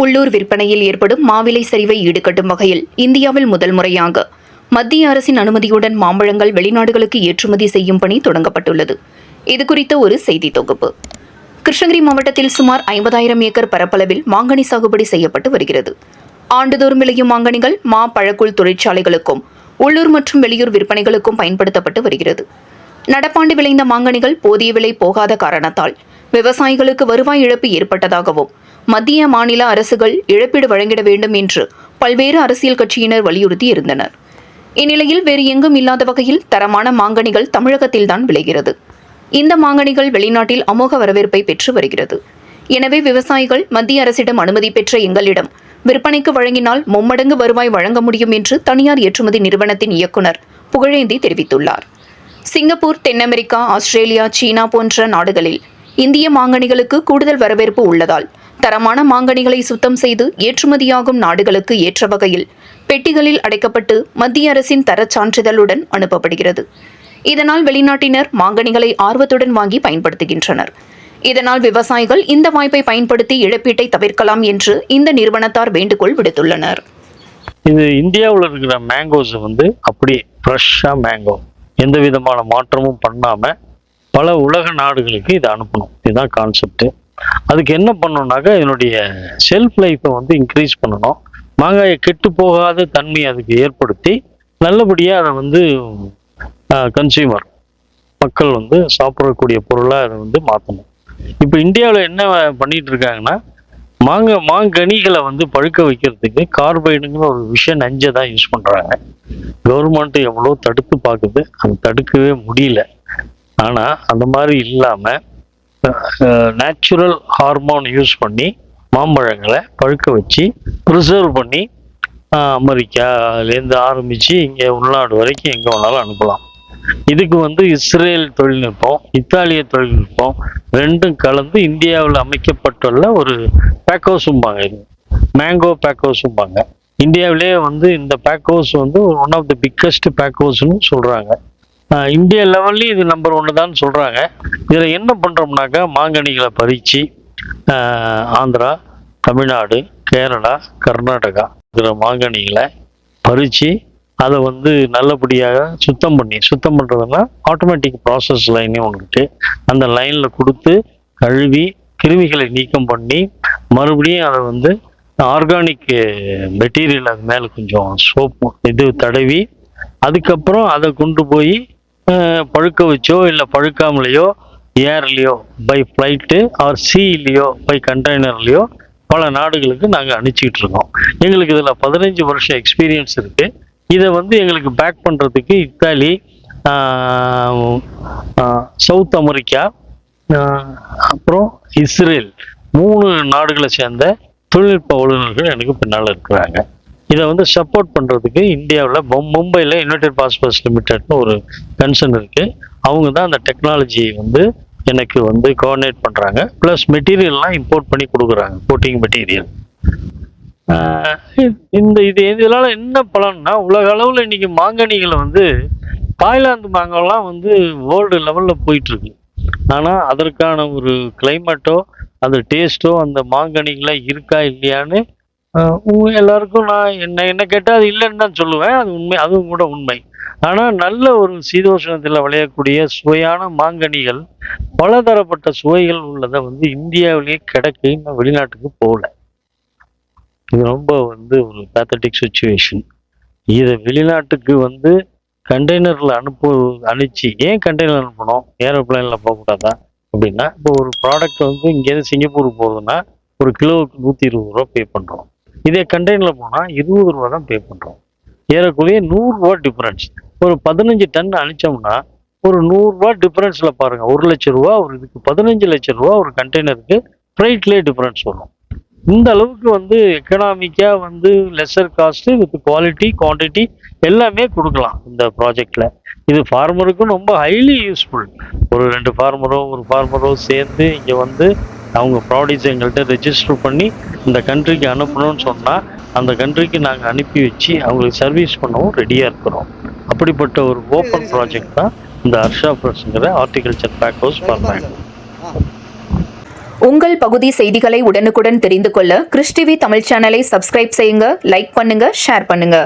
உள்ளூர் விற்பனையில் ஏற்படும் மாவிலை சரிவை ஈடுகட்டும் வகையில் இந்தியாவில் முதல் முறையாக. மத்திய அரசின் அனுமதியுடன் மாம்பழங்கள் வெளிநாடுகளுக்கு ஏற்றுமதி செய்யும் பணி தொடங்கப்பட்டுள்ளது. இதுகுறித்த ஒரு செய்தி தொகுப்பு. கிருஷ்ணகிரி மாவட்டத்தில் சுமார் ஐம்பதாயிரம் ஏக்கர் பரப்பளவில் மாங்கனி சாகுபடி செய்யப்பட்டு வருகிறது. ஆண்டுதோறும் விளையும் மாங்கனிகள் மா பழக்குள் தொழிற்சாலைகளுக்கும் உள்ளூர் மற்றும் வெளியூர் விற்பனைகளுக்கும் பயன்படுத்தப்பட்டு வருகிறது. நடப்பாண்டு விளைந்த மாங்கனிகள் போதிய விலை போகாத காரணத்தால் விவசாயிகளுக்கு வருவாய் இழப்பு ஏற்பட்டதாகவும் மத்திய மாநில அரசுகள் இழப்பீடு வழங்கிட வேண்டும் என்று பல்வேறு அரசியல் கட்சியினர் வலியுறுத்தி இருந்தனர். இந்நிலையில் வேறு எங்கும் இல்லாத வகையில் தரமான மாங்கனிகள் தமிழகத்தில்தான் விளைகிறது. இந்த மாங்கனிகள் வெளிநாட்டில் அமோக வரவேற்பை பெற்று வருகிறது. எனவே விவசாயிகள் மத்திய அரசிடம் அனுமதி பெற்ற எங்களிடம் விற்பனைக்கு வழங்கினால் மும்மடங்கு வருவாய் வழங்க முடியும் என்று தனியார் ஏற்றுமதி நிறுவனத்தின் இயக்குனர் புகழேந்தி தெரிவித்துள்ளார். சிங்கப்பூர் தென் அமெரிக்கா ஆஸ்திரேலியா சீனா போன்ற நாடுகளில் இந்திய மாங்கனிகளுக்கு கூடுதல் வரவேற்பு உள்ளதால் தரமான மாங்கனிகளை சுத்தம் செய்து ஏற்றுமதியாகும் நாடுகளுக்கு ஏற்ற வகையில் பெட்டிகளில் அடைக்கப்பட்டு மத்திய அரசின் தரச் சான்றிதழுடன் அனுப்பப்படுகிறது. இதனால் வெளிநாட்டினர் மாங்கனிகளை ஆர்வத்துடன் வாங்கி பயன்படுத்துகின்றனர். இதனால் விவசாயிகள் இந்த வாய்ப்பை பயன்படுத்தி இழப்பீட்டை தவிர்க்கலாம் என்று இந்த நிறுவனத்தார் வேண்டுகோள் விடுத்துள்ளனர். இது இந்தியாவில் இருக்கிற மேங்கோஸ் வந்து அப்படியே ஃப்ரெஷ்ஷாக மேங்கோ எந்த விதமான மாற்றமும் பண்ணாமல் பல உலக நாடுகளுக்கு இதை அனுப்பணும். இதுதான் கான்செப்ட் அதுக்கு என்ன பண்ணணும்னாக்கா இதனுடைய செல்ஃப் லைஃப்பை வந்து இன்க்ரீஸ் பண்ணணும். மாங்காயை கெட்டு போகாத தன்மை அதுக்கு ஏற்படுத்தி நல்லபடியாக அதை வந்து கன்சியூமர் மக்கள் வந்து சாப்பிடக்கூடிய பொருளாக அதை வந்து மாற்றணும் இப்போ இந்தியாவில் என்ன பண்ணிட்டு இருக்காங்கன்னா மாங்க மாங்கனிகளை வந்து பழுக்க வைக்கிறதுக்கு கார்பைடுங்கிற ஒரு விஷயம் நஞ்சை தான் யூஸ் பண்ணுறாங்க கவர்மெண்ட் எவ்வளோ தடுத்து பார்க்குது அது தடுக்கவே முடியல. ஆனால் அந்த மாதிரி இல்லாமல் நேச்சுரல் ஹார்மோன் யூஸ் பண்ணி மாம்பழங்களை பழுக்க வச்சு ப்ரிசர்வ் பண்ணி அமெரிக்காலேருந்து ஆரம்பித்து இங்கே உள்நாடு வரைக்கும் எங்கே வேணாலும் அனுப்பலாம். இதுக்கு வந்து இஸ்ரேல் தொழில்நுட்பம் இத்தாலிய தொழில்நுட்பம் ரெண்டும் கலந்து இந்தியாவில் அமைக்கப்பட்டுள்ள ஒரு பேக்கோஸும்பாங்க இது. மேங்கோ பேக்கோஸும்பாங்க இந்தியாவிலே வந்து இந்த பேக்கோஸ் வந்து ஒன் ஆஃப் த பிக்கஸ்ட் பேக்கோஸ்னு சொல்கிறாங்க இந்திய லெவல்லையும் இது நம்பர் ஒன்று தான் சொல்கிறாங்க இதில் என்ன பண்ணுறோம்னாக்கா மாங்கனிகளை பறித்து ஆந்திரா தமிழ்நாடு கேரளா கர்நாடகா இருக்கிற மாங்கனிகளை பறித்து அதை வந்து நல்லபடியாக சுத்தம் பண்ணி சுத்தம் பண்ணுறதுனா ஆட்டோமேட்டிக் ப்ராசஸ் லைனே ஒன்று அந்த லைனில் கொடுத்து கழுவி கிருமிகளை நீக்கம் பண்ணி மறுபடியும் அதை வந்து ஆர்கானிக் மெட்டீரியல் அது மேலே கொஞ்சம் சோப்பு இது தடவி அதுக்கப்புறம் அதை கொண்டு போய் பழுக்க வச்சோ இல்லை பழுக்காமலேயோ ஏர்லேயோ பை ஃப்ளைட்டு ஆர் சீலேயோ பை கண்டெய்னர்லேயோ பல நாடுகளுக்கு நாங்கள் அனுப்பிச்சிக்கிட்டு இருக்கோம். எங்களுக்கு இதில் பதினஞ்சு வருஷம் எக்ஸ்பீரியன்ஸ் இருக்குது இதை வந்து எங்களுக்கு பேக் பண்ணுறதுக்கு இத்தாலி சவுத் அமெரிக்கா அப்புறம் இஸ்ரேல் மூணு நாடுகளை சேர்ந்த தொழில்நுட்ப வல்லுநர்கள் எனக்கு பின்னால் இருக்கிறாங்க. இதை வந்து சப்போர்ட் பண்ணுறதுக்கு இந்தியாவில் மும்பையில் யுனைடெட் பாஸ்போர்ட்ஸ் லிமிடெட்னு ஒரு கன்சர்ன் இருக்குது அவங்க தான் அந்த டெக்னாலஜியை வந்து எனக்கு வந்து கோஆர்டினேட் பண்ணுறாங்க ப்ளஸ் மெட்டீரியல்லாம் இம்போர்ட் பண்ணி கொடுக்குறாங்க கோட்டிங் மெட்டீரியல் இந்த இது இதனால் என்ன பலன்னா உலக அளவில் இன்னைக்கு மாங்கனிகளை வந்து தாய்லாந்து மாங்கெல்லாம் வந்து வேர்ல்டு லெவலில் போயிட்டுருக்கு. ஆனால் அதற்கான ஒரு கிளைமேட்டோ அந்த டேஸ்ட்டோ அந்த மாங்கனிகளை இருக்கா இல்லையான்னு உங்க எல்லாருக்கும் நான் என்ன என்ன கேட்டால் அது இல்லைன்னு தான் சொல்லுவேன். அது உண்மை அதுவும் கூட உண்மை. ஆனால் நல்ல ஒரு சீதோஷணத்தில் விளையக்கூடிய சுவையான மாங்கனிகள் பலதரப்பட்ட சுவைகள் உள்ளதை வந்து இந்தியாவிலேயே கிடைக்க. இன்னும் வெளிநாட்டுக்கு போகல. இது ரொம்ப வந்து ஒரு பேத்தட்டிக் சுச்சுவேஷன் இதை வெளிநாட்டுக்கு வந்து கண்டெய்னரில் அனுப்பு அனுப்பிச்சு ஏன் கண்டெய்னர் அனுப்பணும்? ஏரோப்ளைனில் போகக்கூடாதா? அப்படின்னா இப்போ ஒரு ப்ராடக்ட் வந்து இங்கேருந்து சிங்கப்பூர் போகுதுன்னா ஒரு கிலோவுக்கு நூற்றி இருபது ரூபா பே பண்ணுறோம் இதே கண்டெய்னரில் போனால் இருபது ரூபா தான் பே பண்ணுறோம் ஏறக்குறைய நூறுரூவா டிஃப்ரென்ஸ் ஒரு பதினஞ்சு டன் அனுப்பிச்சோம்னா ஒரு நூறுரூவா டிஃப்ரென்ஸில் பாருங்கள் ஒரு லட்ச ரூபா ஒரு இதுக்கு பதினஞ்சு லட்ச ரூபா ஒரு கண்டெய்னருக்கு ஃப்ரைட்லேயே டிஃப்ரென்ஸ் வரும். இந்த அளவுக்கு வந்து எக்கனாமிக்காக வந்து lesser cost with quality quantity எல்லாமே கொடுக்கலாம் இந்த ப்ராஜெக்டில் இது ஃபார்மருக்கும் ரொம்ப ஹைலி யூஸ்ஃபுல் ஒரு ரெண்டு ஃபார்மரோ ஒரு ஃபார்மரோ சேர்ந்து இங்கே வந்து அவங்க ப்ராடக்ட்ஸ் எங்கள்கிட்ட ரெஜிஸ்டர் பண்ணி இந்த கண்ட்ரிக்கு அனுப்பணும்னு சொன்னால் அந்த கண்ட்ரிக்கு நாங்கள் அனுப்பி வச்சு அவங்களுக்கு சர்வீஸ் பண்ணவும் ரெடியாக இருக்கிறோம். அப்படிப்பட்ட ஒரு ஓப்பன் ப்ராஜெக்ட் தான் இந்த ஹர்ஷா ப்ரெஸ்ங்கிற ஹார்டிகல்ச்சர் பேக் ஹவுஸ் மேங்கோ உங்கள் பகுதி செய்திகளை உடனுக்குடன் தெரிந்து கொள்ள கிறிஸ் டிவி தமிழ் சேனலை சப்ஸ்கிரைப் செய்யுங்க லைக் பண்ணுங்க ஷேர் பண்ணுங்க.